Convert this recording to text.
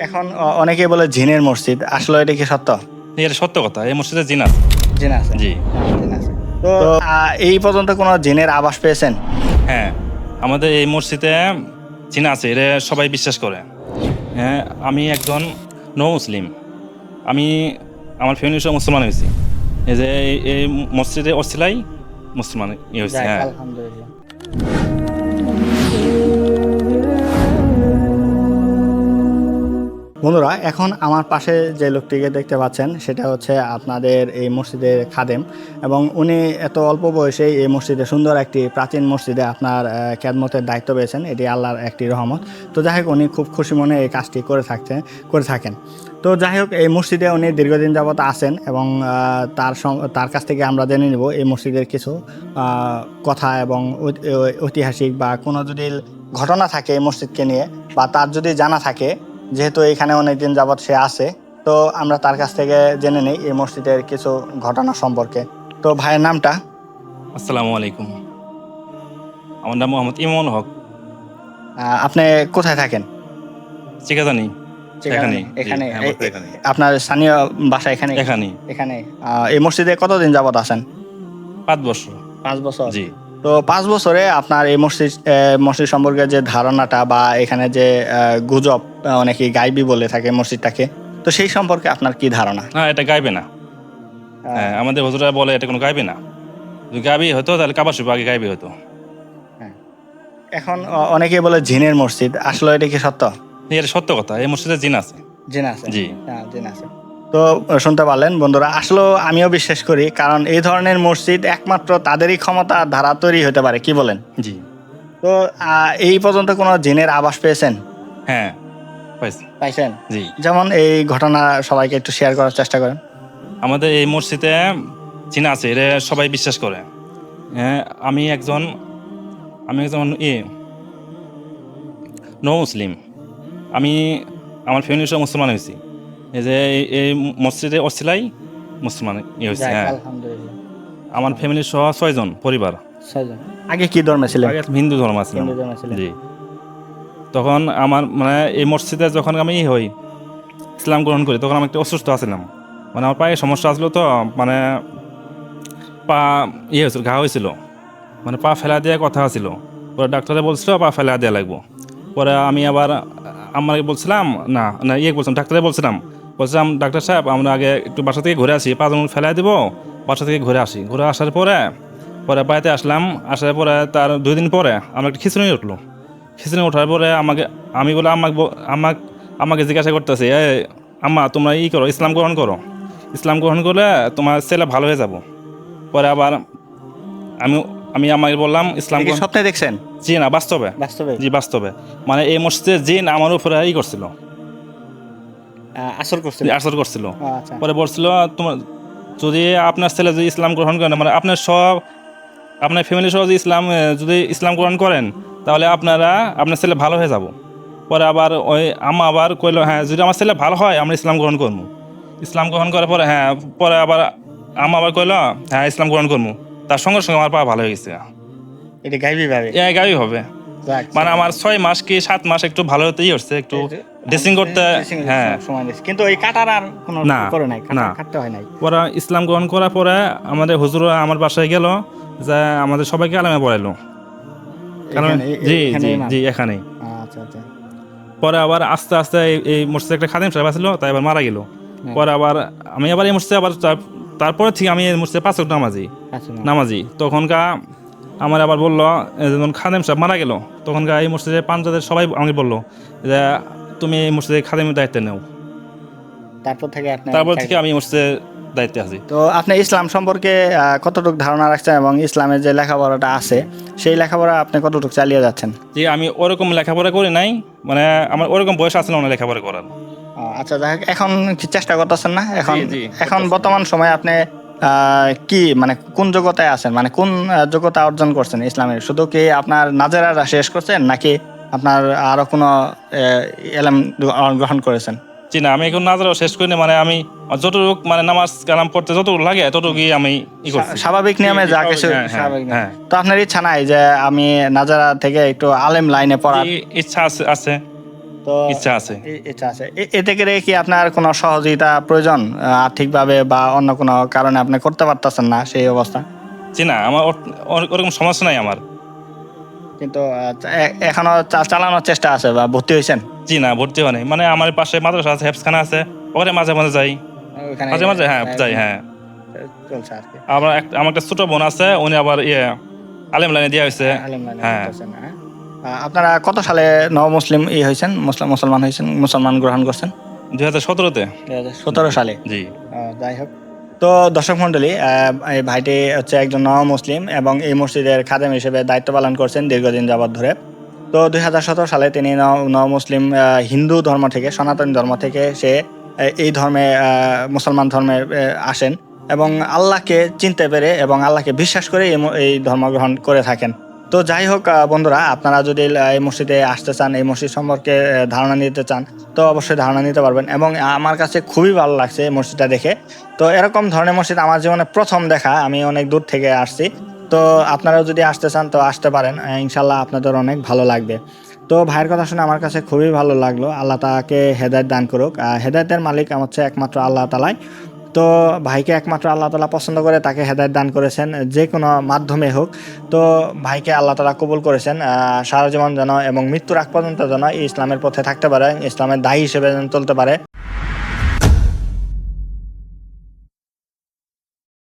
এখন অ- অনেকেই বলে জিনের মসজিদ। আসলে এটা কি সত্য? এটা সত্য কথা। এই মসজিদে জিন আছে। জিন আছে? জি। জিন আছে। তো এই পর্যন্ত কোনো জিনের আবাস পেয়েছেন? হ্যাঁ আমাদের এই মসজিদে জিন আছে এটা সবাই বিশ্বাস করে। হ্যাঁ আমি একজন নো মুসলিম আমি আমার ফ্যামিলি সব মুসলমান হয়েছি। এই যে এই- মসজিদে অসিলাই মুসলমান ইয়ে হয়েছে হ্যাঁ। বন্ধুরা এখন আমার পাশে যে লোকটিকে দেখতে পাচ্ছেন সেটা হচ্ছে আপনাদের এই মসজিদের খাদেম এবং উনি এত অল্প বয়সে এই মসজিদে সুন্দর একটি প্রাচীন মসজিদে আপনার আহ, খেদমতের দায়িত্ব পেয়েছেন। এটি আল্লাহর একটি রহমত। তো যাই হোক উনি খুব খুশি মনে এই কাজটি করে থাকছেন করে থাকেন। তো যাই হোক এই মসজিদে উনি দীর্ঘদিন যাবত আছেন এবং তার তার কাছ থেকে আমরা জেনে নেব এই মসজিদের কিছু কথা এবং ঐতিহাসিক বা কোনো যদি ঘটনা থাকে এই মসজিদকে নিয়ে বা তার যদি জানা থাকে যেহেতু এখানে অনেকদিন যাবৎ সে আছে তো আমরা তার কাছ থেকে জেনে নিই এই মসজিদের কিছু ঘটনা সম্পর্কে। তো ভাইয়ের নামটা? আসসালামু আলাইকুম। আমার নাম মোহাম্মদ ইমন হক। আপনি কোথায় থাকেন? চিকা জানি এখানে। এখানে। হ্যাঁ, এখানে। আপনার স্থানীয় বাসা এখানে? এখানে। এখানে। এই মসজিদে কতদিন যাবত আছেন? পাঁচ বছর। পাঁচ বছর। জি। তো পাঁচ বছরে আপনার এই মসজিদ মসজিদ সম্পর্কে যে ধারণাটা বা এখানে যে গুজব অনেকে গাইবি বলে থাকে মসজিদটাকে তো সেই সম্পর্কে আপনার কি ধারণা? না এটা গাইবে না। হ্যাঁ। আমাদের হজুরা বলে এটা কোনো গাইবে না। যদি গাবি হতো তাহলে কাবা শুভ আগে গাইবে হতো। এখন অনেকে বলে জিনের মসজিদ। আসলে এটা কি সত্য? এটা সত্য কথা। এই মসজিদে জিন আছে। জিন আছে। জি। হ্যাঁ জিন আছে। তো শুনতে পারলেন বন্ধুরা। আসলেও আমিও বিশ্বাস করি কারণ এই ধরনের মসজিদ একমাত্র তাদেরই ক্ষমতা ধারা তৈরি হতে পারে। কি বলেন? জি। তো এই পর্যন্ত কোনো জিনের আবাস পেয়েছেন? হ্যাঁ পাইছেন? জি। যেমন এই ঘটনা সবাইকে একটু শেয়ার করার চেষ্টা করেন। আমাদের এই মসজিদে জিন আছে এটা সবাই বিশ্বাস করে। হ্যাঁ আমি একজন আমি একজন ই নো মুসলিম আমি আমার ফ্যামিলি সব মুসলমান হয়েছি। এই যে এই- এই মসজিদে অসিলাই মুসলমান ইয়ে হয়েছে হ্যাঁ। আলহামদুলিল্লাহ। আমার ফ্যামিলি সহ ছয়জন পরিবার। ছয়জন। আগে কি ধর্মে ছিলেন? আগে হিন্দু ধর্ম ছিল হিন্দু ধর্মে ছিলেন। জি। তখন আমার মানে এই মসজিদে যখন আমি ই হই ইসলাম গ্রহণ করি তখন আমি একটু অসুস্থ আছিলাম। মানে আমার পায়ে সমস্যা আসলো তো মানে পা ইয়ে হয়েছিল ঘা হয়েছিল। মানে পা ফেলা দেওয়ার কথা ছিল পরে ডাক্তারে বলছিল পা ফেলা দেওয়া লাগবো। পরে আমি আবার আমার বলছিলাম না না ইয়ে বলছিলাম ডাক্তারে বলছিলাম বলছিলাম ডাক্তার সাহেব আমরা আগে একটু বাসা থেকে ঘুরে আসি পাঁচ মিনিট ফেলাই দেবো বাসা থেকে ঘুরে আসি। ঘুরে আসার পরে পরে বাড়িতে আসলাম আসার পরে তার দুই দিন পরে আমার একটা খিচুড়ি উঠল। খিচুড়ি ওঠার পরে আমাকে আমি বলে আমাকে আমাকে আমাকে জিজ্ঞাসা করতেছে এ আম্মা তোমরা ই করো ইসলাম গ্রহণ করো। ইসলাম গ্রহণ করলে তোমার ছেলে ভালো হয়ে যাব। পরে আবার আমি আমি আমাকে বললাম ইসলাম স্বপ্নে দেখছেন? জি না বাস্তবে। বাস্তবে। জি বাস্তবে। মানে এই মসজিদে জিন আমার উপরে ই করছিল। আসর করছিল। আচ্ছা। পরে বলছিল তোমার যদি আপনার ছেলে যদি ইসলাম গ্রহণ করেন মানে আপনার সব আপনার ফ্যামিলি সহ যদি ইসলাম যদি ইসলাম গ্রহণ করেন তাহলে আপনারা আপনার ছেলে ভালো হয়ে যাব। পরে আবার ওই আমা আবার কইলো হ্যাঁ যদি আমার ছেলে ভালো হয় আমরা ইসলাম গ্রহণ করব। ইসলাম গ্রহণ করার পরে হ্যাঁ পরে আবার আমা আবার কইলো হ্যাঁ ইসলাম গ্রহণ করব। তার সঙ্গে সঙ্গে আমার পা ভালো হয়ে গেছে। এটা গাইবি ভাবে। এ গাবি হবে মানে আমার ছয় মাস কি সাত মাস একটু ভালো হতেই হচ্ছে একটু ড্রেসিং করতে হ্যাঁ। সময় দিয়েছে। কিন্তু এই কাটার আর কোনো করে নাই কাটতে হয় নাই। পরে ইসলাম গ্রহণ করার পরে আমাদের হুজুর আমার বাসায় গেল যে আমাদের সবাইকে আলামে পড়াইলো কারণ জি জি জি এখানেই আচ্ছা আচ্ছা। পরে আবার আস্তে আস্তে এই- মসজিদে একটা খাদিম সাহেব আসলো তাই আবার মারা গেল। পরে আবার আমি আবার এই মসজিদে আবার তারপরে ঠিক আমি এই মসজিদে পাঁচ নামাজি। নামাজি। তখনকা আমার আবার বলল যখন খাদেম সাহেব মারা গেল তখনকার এই মসজিদে পাঞ্জাবের সবাই আমাকে বলল যে তুমি এই মসজিদে খাদেমের দায়িত্ব নেও। তারপর থেকে তারপর থেকে আমি এই মসজিদের দায়িত্বে আছি। তো আপনি ইসলাম সম্পর্কে কতটুকু ধারণা রাখছেন এবং ইসলামের যে লেখাপড়াটা আছে সেই লেখাপড়া আপনি কতটুকু চালিয়ে যাচ্ছেন? যে আমি ওরকম লেখাপড়া করি নাই মানে আমার ওরকম বয়স আসলে না লেখাপড়া করার। আচ্ছা এখন চেষ্টা করতেছেন না? এখন এখন বর্তমান সময়ে আপনি কি মানে কোন যোগ্যতায় আছেন? মানে কোন যোগ্যতা অর্জন করছেন ইসলামের শুধু কি আপনার নাজেরা শেষ করছেন নাকি আপনার আরও কোনো এলেম গ্রহণ করেছেন? জি না আমি এখন নাজারও শেষ করিনি মানে আমি যতটুক মানে নামাজ কালাম পড়তে যতটুকু লাগে ততটুকুই আমি স্বাভাবিক নিয়মে যা কিছু হ্যাঁ, হ্যাঁ, স্বাভাবিক হ্যাঁ। তো আপনার ইচ্ছা নাই যে আমি নাজারা থেকে একটু আলেম লাইনে পড়ার? ইচ্ছা আছে। তো ইচ্ছা আছে। ইচ্ছা আছে। এতে করে কি আপনার কোনো সহযোগিতা প্রয়োজন আর্থিকভাবে বা অন্য কোনো কারণে আপনি করতে পারতেছেন না সেই অবস্থা? জি না আমার ওর- ওর- ওরকম সমস্যা নাই আমার। কিন্তু এখনও চালানোর চেষ্টা আছে বা ভর্তি হয়েছেন? জি না ভর্তি হয় নাই মানে আমার পাশে মাদ্রাসা আছে হেফসখানা আছে ওখানে মাঝে মাঝে যাই। মাঝে মাঝে হ্যাঁ যাই। হ্যাঁ। চলছে আর কি। আমার একটা ছোট বোন আছে উনি আবার ইয়ে আলেম লাইনে দেওয়া হয়েছে হ্যাঁ। আপনারা কত সালে নব মুসলিম ই হয়েছেন? মুসলিম মুসলমান হয়েছেন মুসলমান গ্রহণ করছেন? দুই হাজার সতেরোতে। সতেরো সালে। জি। যাই হোক। তো দর্শক মন্ডলী এই ভাইটি হচ্ছে একজন নব মুসলিম এবং এই মসজিদের খাদেম হিসেবে দায়িত্ব পালন করছেন দীর্ঘদিন যাবৎ ধরে। তো দুই হাজার সতেরো সালে তিনি ন- নব মুসলিম হিন্দু ধর্ম থেকে সনাতন ধর্ম থেকে সে এই ধর্মে মুসলমান ধর্মে আসেন এবং আল্লাহকে চিনতে পেরে এবং আল্লাহকে বিশ্বাস করে এই ধর্ম গ্রহণ করে থাকেন। তো যাই হোক বন্ধুরা, আপনারা যদি এই মসজিদে আসতে চান, এই মসজিদ সম্পর্কে ধারণা নিতে চান, তো অবশ্যই ধারণা নিতে পারবেন এবং আমার কাছে খুবই ভালো লাগছে এই মসজিদটা দেখে। তো এরকম ধরনের মসজিদ আমার জীবনে প্রথম দেখা, আমি অনেক দূর থেকে আসছি। তো আপনারাও যদি আসতে চান, তো আসতে পারেন ইনশাল্লাহ আপনাদের অনেক ভালো লাগবে। তো ভাইয়ের কথা শুনে আমার কাছে খুবই ভালো লাগল, আল্লাহ তাকে হেদায়ত দান করুক। হেদায়েতের মালিক হচ্ছে একমাত্র আল্লাহ তালাই। তো ভাইকে একমাত্র আল্লাহ তালা পছন্দ করে, তাকে হেদায়ত দান করেছেন, যে কোনো মাধ্যমে হোক। তো ভাইকে আল্লাহ তালা কবুল করেছেন সারা জীবন যেন এবং মৃত্যুর আগ পর্যন্ত যেন ইসলামের পথে থাকতে পারে, ইসলামের দায়ী হিসেবে যেন চলতে পারে।